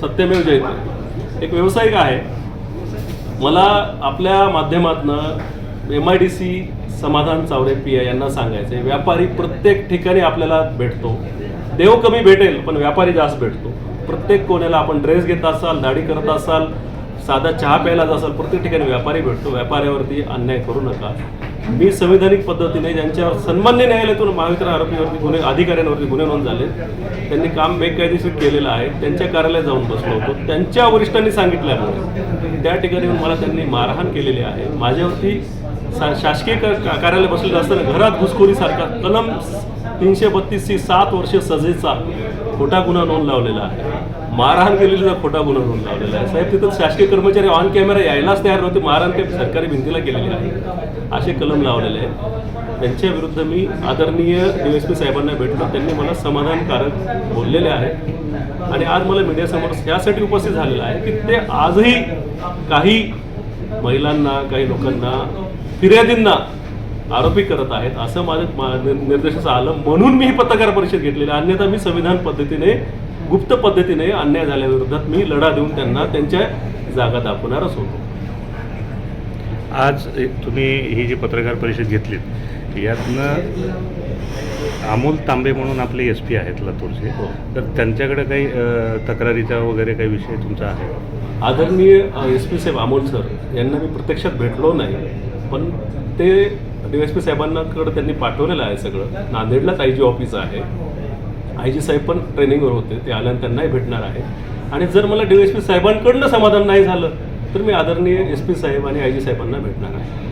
सत्यमेव जयते. एक व्यावसायिक आहे. मला आपल्या माध्यमातनं एम आय डी सी समाधान चावरे पी आय यांना सांगायचं आहे व्यापारी प्रत्येक ठिकाणी आपल्याला भेटतो. देव कमी भेटेल पण व्यापारी जास्त भेटतो. प्रत्येक कोण्याला आपण ड्रेस घेत असाल दाढी करत असाल साधा चहा प्यायला असाल प्रत्येक ठिकाणी व्यापारी भेटतो. व्यापाऱ्यावरती अन्याय करू नका. मी संविधानिक पद्धतीने ज्यांच्यावर सन्मान्य न्यायालयातून महावितरण आरोपीवरती गुन्हे अधिकाऱ्यांवरती गुन्हे नोंद झाले. त्यांनी काम बेकायदेशीर केलेलं आहे. त्यांच्या कार्यालयात जाऊन बसलो होतो. त्यांच्या वरिष्ठांनी सांगितल्यामुळे त्या ठिकाणी मला त्यांनी मारहाण केलेली आहे. माझ्यावरती सा शासकीय कार्यालय बसलेलं असताना घरात घुसखोरीसारखा कलम तीनशे बत्तीस सी सात वर्ष सजेचा खोटा गुन्हा नोंद लावलेला आहे. मारहाण केलेला खोटा गुन्हा नोंद लावलेला आहे. साहेब तिथं शासकीय कर्मचारी ऑन कॅमेरा यायलाच तयार नव्हते. मारहाण ते सरकारी भिंतीला गेलेले आहे. असे कलम लावलेले आहेत. त्यांच्या विरुद्ध मी आदरणीय डी एस पी साहेबांना भेटलो. त्यांनी मला समाधानकारक बोललेले आहे आणि आज मला मीडियासमोर यासाठी उपस्थित झालेलं आहे की ते आजही काही महिलांना काही लोकांना फिर्यादींना आरोपी करत आहेत असं माझं मा- निर- निर्देशाचं आलं म्हणून मी ही पत्रकार परिषद घेतलेली. अन्यथा मी संविधान पद्धतीने गुप्त पद्धतीने अन्याय झाल्याविरोधात मी लढा देऊन त्यांना त्यांच्या जागा दाखवणारच होतो आज तुम्ही ही जी पत्रकार परिषद घेतलीत यातनं अमोल तांबे म्हणून आपले एस पी आहेत लातूरचे हो. तर त्यांच्याकडे काही तक्रारीचा वगैरे काही विषय तुमचा आहे आदरणीय एस पी साहेब अमोल सर यांना मी प्रत्यक्षात भेटलो नाही पण ते डी एस पी साहेबांनाकडे त्यांनी पाठवलेलं आहे सगळं. नांदेडलाच आय जी ऑफिस आहे. आय जी साहेब पण ट्रेनिंगवर होते. ते आल्यानं त्यांनाही भेटणार आहे. आणि जर मला डी एस पी साहेबांकडनं समाधान नाही झालं तर मी आदरणीय एस पी साहेब आणि आय जी साहेबांना भेटणार आहे.